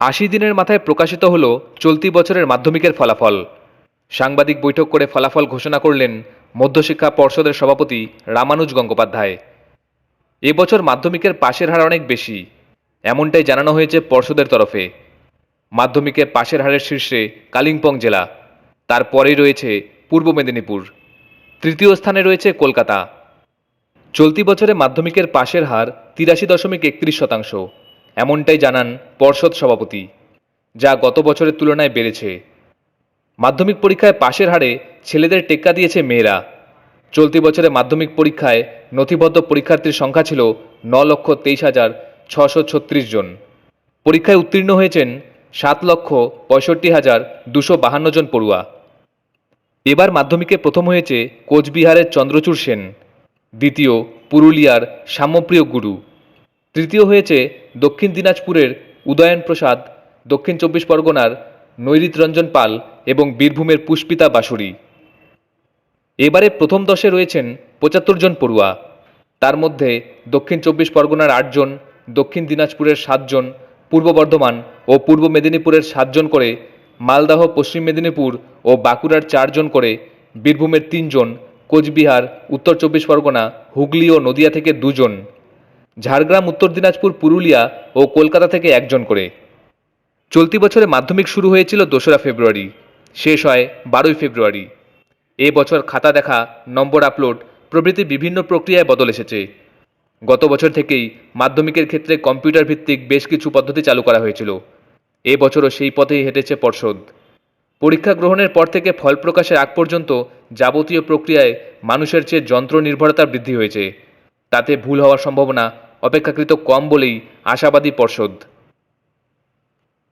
আশি দিনের মাথায় প্রকাশিত হল চলতি বছরের মাধ্যমিকের ফলাফল। সাংবাদিক বৈঠক করে ফলাফল ঘোষণা করলেন মধ্যশিক্ষা পর্ষদের সভাপতি রামানুজ গঙ্গোপাধ্যায়। এবছর মাধ্যমিকের পাশের হার অনেক বেশি, এমনটাই জানানো হয়েছে পর্ষদের তরফে। মাধ্যমিকের পাশের হারের শীর্ষে কালিম্পং জেলা, তারপরেই রয়েছে পূর্ব মেদিনীপুর, তৃতীয় স্থানে রয়েছে কলকাতা। চলতি বছরে মাধ্যমিকের পাশের হার তিরাশি দশমিক একত্রিশ শতাংশ। এমনটাই জানান পর্ষদ সভাপতি, যা গত বছরের তুলনায় বেড়েছে। মাধ্যমিক পরীক্ষায় পাশের হারে ছেলেদের টেক্কা দিয়েছে মেয়েরা। চলতি বছরে মাধ্যমিক পরীক্ষায় নথিবদ্ধ পরীক্ষার্থীর সংখ্যা ছিল ন লক্ষ তেইশ হাজার ছশো ছত্রিশ জন। পরীক্ষায় উত্তীর্ণ হয়েছেন সাত লক্ষ পঁয়ষট্টি হাজার দুশো বাহান্ন জন পড়ুয়া। এবার মাধ্যমিকে প্রথম হয়েছে কোচবিহারের চন্দ্রচূড় সেন, দ্বিতীয় পুরুলিয়ার সাম্যপ্রিয় গুরু। তৃতীয় হয়েছে দক্ষিণ দিনাজপুরের উদয়ন প্রসাদ দক্ষিণ চব্বিশ পরগনার নৈরিত রঞ্জন পাল এবং বীরভূমের পুষ্পিতা বাসুরি এবারে প্রথম দশে রয়েছেন পঁচাত্তর জন পড়ুয়া। তার মধ্যে দক্ষিণ চব্বিশ পরগনার আটজন দক্ষিণ দিনাজপুরের সাতজন পূর্ব বর্ধমান ও পূর্ব মেদিনীপুরের সাতজন করে, মালদাহ, পশ্চিম মেদিনীপুর ও বাঁকুড়ার চারজন করে, বীরভূমের তিনজন কোচবিহার, উত্তর চব্বিশ পরগনা, হুগলি ও নদিয়া থেকে দুজন ঝাড়গ্রাম, উত্তর দিনাজপুর, পুরুলিয়া ও কলকাতা থেকে একজন করে। চলতি বছরে মাধ্যমিক শুরু হয়েছিল দোসরা ফেব্রুয়ারি, শেষ হয় বারোই ফেব্রুয়ারি। এ বছর খাতা দেখা, নম্বর আপলোড, প্রভৃতি বিভিন্ন প্রক্রিয়ায় বদল এসেছে। গত বছর থেকেই মাধ্যমিকের ক্ষেত্রে কম্পিউটার ভিত্তিক বেশ কিছু পদ্ধতি চালু করা হয়েছিল। এ বছরও সেই পথেই হেঁটেছে পর্ষদ। পরীক্ষা গ্রহণের পর থেকে ফল প্রকাশের আগ পর্যন্ত যাবতীয় প্রক্রিয়ায় মানুষের চেয়ে যন্ত্র নির্ভরতা বৃদ্ধি হয়েছে। তাতে ভুল হওয়ার সম্ভাবনা অপেক্ষাকৃত কম বলেই আশাবাদী পর্ষদ।